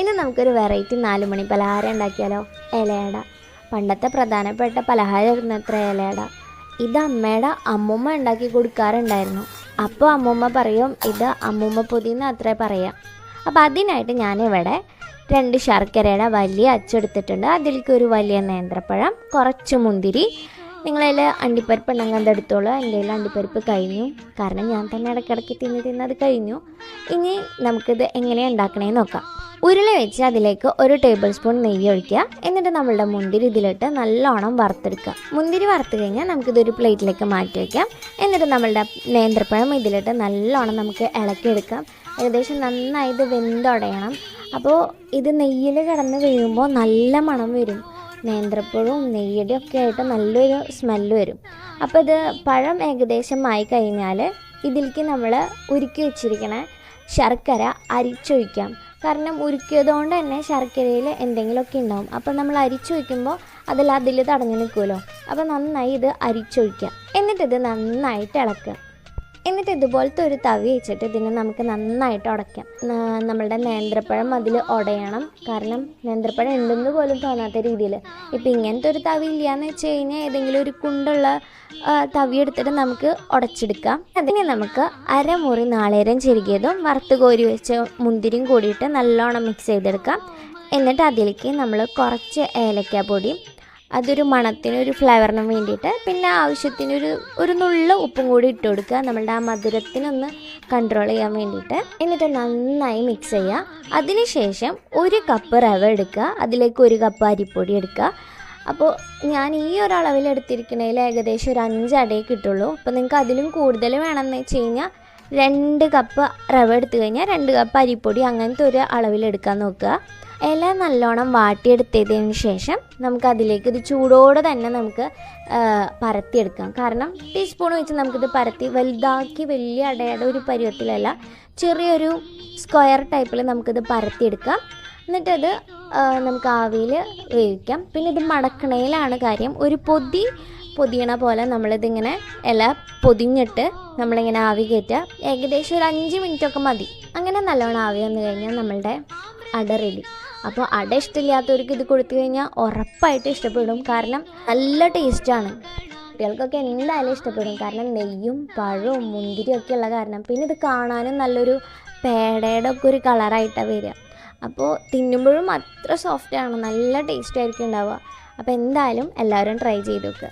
ഇനി നമുക്കൊരു വെറൈറ്റി നാല് മണി പലഹാരം ഉണ്ടാക്കിയാലോ? ഇലയട. പണ്ടത്തെ പ്രധാനപ്പെട്ട പലഹാരമായിരുന്നു അത്ര ഇലയട. ഇത് അമ്മയുടെ അമ്മൂമ്മ ഉണ്ടാക്കി കൊടുക്കാറുണ്ടായിരുന്നു. അപ്പോൾ അമ്മൂമ്മ പറയും ഇത് അമ്മൂമ്മ പൊതിന്ന് അത്രേ പറയാം. അപ്പോൾ അതിനായിട്ട് ഞാനിവിടെ രണ്ട് ശർക്കരയുടെ വലിയ അച്ചെടുത്തിട്ടുണ്ട് അതിലേക്ക് ഒരു വലിയ നേന്ത്രപ്പഴം കുറച്ച് മുന്തിരി. നിങ്ങളതിൽ അണ്ടിപ്പരിപ്പ് ഉണ്ടെങ്കിൽ അതെടുത്തോളൂ എന്റെ കയ്യിൽ അണ്ടിപ്പരിപ്പ് കഴിഞ്ഞു. കാരണം ഞാൻ തന്നെ ഇടയ്ക്കിടയ്ക്ക് തിന്ന് തിന്നത് കഴിഞ്ഞു. ഇനി നമുക്കിത് എങ്ങനെയാണ് ഉണ്ടാക്കണേന്ന് നോക്കാം. ഉരുളി വെച്ച് അതിലേക്ക് ഒരു ടേബിൾ സ്പൂൺ നെയ്യ് ഒഴിക്കുക. എന്നിട്ട് നമ്മളുടെ മുന്തിരി ഇതിലിട്ട് നല്ലോണം വറുത്തെടുക്കുക. മുന്തിരി വറുത്ത് കഴിഞ്ഞാൽ നമുക്കിതൊരു പ്ലേറ്റിലേക്ക് മാറ്റി വയ്ക്കാം എന്നിട്ട് നമ്മളുടെ നേന്ത്രപ്പഴം ഇതിലിട്ട് നല്ലോണം നമുക്ക് ഇളക്കിയെടുക്കാം. ഏകദേശം നന്നായി ഇത് വെന്തുടയണം. അപ്പോൾ ഇത് നെയ്യിൽ കിടന്ന് വീഴുമ്പോൾ നല്ല മണം വരും. നേന്ത്രപ്പഴവും നെയ്യടി ഒക്കെ ആയിട്ട് നല്ലൊരു സ്മെല്ല് വരും. അപ്പോൾ ഇത് പഴം ഏകദേശം ആയി കഴിഞ്ഞാൽ ഇതിലേക്ക് നമ്മൾ ഉരുക്കി വെച്ചിരിക്കണ ശർക്കര അരിച്ചൊഴിക്കാം. കാരണം ഉരുക്കിയതുകൊണ്ട് തന്നെ ശർക്കരയിൽ എന്തെങ്കിലുമൊക്കെ ഉണ്ടാവും. അപ്പോൾ നമ്മൾ അരിച്ചൊഴിക്കുമ്പോൾ അതിൽ അതിൽ തടഞ്ഞു നിൽക്കുമല്ലോ. അപ്പോൾ നന്നായി ഇത് അരിച്ചൊഴിക്കുക. എന്നിട്ടിത് നന്നായിട്ട് ഇളക്കുക. എന്നിട്ട് ഇതുപോലത്തെ ഒരു തവി വെച്ചിട്ട് ഇതിനെ നമുക്ക് നന്നായിട്ട് ഉടയ്ക്കാം. നമ്മളുടെ നേന്ത്രപ്പഴം അതിൽ ഉടയണം. കാരണം നേന്ത്രപ്പഴം ഉണ്ടെന്ന് പോലും തോന്നാത്ത രീതിയിൽ. ഇപ്പം ഇങ്ങനത്തെ ഒരു തവി ഇല്ലയെന്ന് വെച്ച് കഴിഞ്ഞാൽ ഏതെങ്കിലും ഒരു കുണ്ടുള്ള തവി എടുത്തിട്ട് നമുക്ക് ഉടച്ചെടുക്കാം. അതിന് നമുക്ക് അരമുറി നാളേരം ചെരുകിയതും വറുത്ത് കോരി വെച്ച മുന്തിരിയും കൂടിയിട്ട് നല്ലോണം മിക്സ് ചെയ്തെടുക്കാം. എന്നിട്ട് അതിലേക്ക് നമ്മൾ കുറച്ച് ഏലക്കാപ്പൊടിയും അതൊരു മണത്തിന് ഒരു ഫ്ലേവറിനും വേണ്ടിയിട്ട് പിന്നെ ആവശ്യത്തിനൊരു ഒരു നുള്ള ഉപ്പും കൂടി ഇട്ട് കൊടുക്കുക. നമ്മളുടെ ആ മധുരത്തിനൊന്ന് കൺട്രോൾ ചെയ്യാൻ വേണ്ടിയിട്ട്. എന്നിട്ട് നന്നായി മിക്സ് ചെയ്യുക. അതിനുശേഷം ഒരു കപ്പ് റവ എടുക്കുക. അതിലേക്ക് ഒരു കപ്പ് അരിപ്പൊടി എടുക്കുക. അപ്പോൾ ഞാൻ ഈ ഒരു അളവിൽ എടുത്തിരിക്കണതിൽ ഏകദേശം ഒരു അഞ്ച് അടയെ കിട്ടുള്ളൂ. അപ്പോൾ നിങ്ങൾക്ക് അതിലും കൂടുതൽ വേണമെന്ന് വെച്ച് കഴിഞ്ഞാൽ രണ്ട് കപ്പ് റവ എടുത്തു കഴിഞ്ഞാൽ രണ്ട് കപ്പ് അരിപ്പൊടി അങ്ങനത്തെ ഒരു അളവിലെടുക്കാൻ നോക്കുക. ഇല നല്ലോണം വാട്ടിയെടുത്തതിന് ശേഷം നമുക്കതിലേക്ക് ഇത് ചൂടോടെ തന്നെ നമുക്ക് പരത്തിയെടുക്കാം. കാരണം ടീസ്പൂൺ വെച്ച് നമുക്കിത് പരത്തി വലുതാക്കി വലിയ അടയുടെ ഒരു പരുവത്തിലല്ല ചെറിയൊരു സ്ക്വയർ ടൈപ്പിൽ നമുക്കിത് പരത്തിയെടുക്കാം. എന്നിട്ടത് നമുക്ക് ആവിയിൽ വേവിക്കാം. പിന്നെ ഇത് മടക്കണയിലാണ് കാര്യം. ഒരു പൊതി പൊതിയണ പോലെ നമ്മളിതിങ്ങനെ ഇല പൊതിഞ്ഞിട്ട് നമ്മളിങ്ങനെ ആവി കയറ്റുക. ഏകദേശം ഒരു അഞ്ച് മിനിറ്റൊക്കെ മതി. അങ്ങനെ നല്ലോണം ആവി വന്നു കഴിഞ്ഞാൽ നമ്മളുടെ അട റെഡി അപ്പോൾ അട ഇഷ്ടമില്ലാത്തവർക്ക് ഇത് കൊടുത്തു കഴിഞ്ഞാൽ ഉറപ്പായിട്ട് ഇഷ്ടപ്പെടും. കാരണം നല്ല ടേസ്റ്റാണ് കുട്ടികൾക്കൊക്കെ എന്തായാലും ഇഷ്ടപ്പെടും. കാരണം നെയ്യും പഴവും മുന്തിരിയും ഒക്കെ ഉള്ള കാരണം. പിന്നെ ഇത് കാണാനും നല്ലൊരു പേടയുടെ ഒക്കെ ഒരു കളറായിട്ടാണ് വരിക. അപ്പോൾ തിന്നുമ്പോഴും അത്ര സോഫ്റ്റ് ആണ്. നല്ല ടേസ്റ്റ് ആയിരിക്കും ഉണ്ടാവുക. അപ്പോൾ എന്തായാലും എല്ലാവരും ട്രൈ ചെയ്ത് നോക്കുക.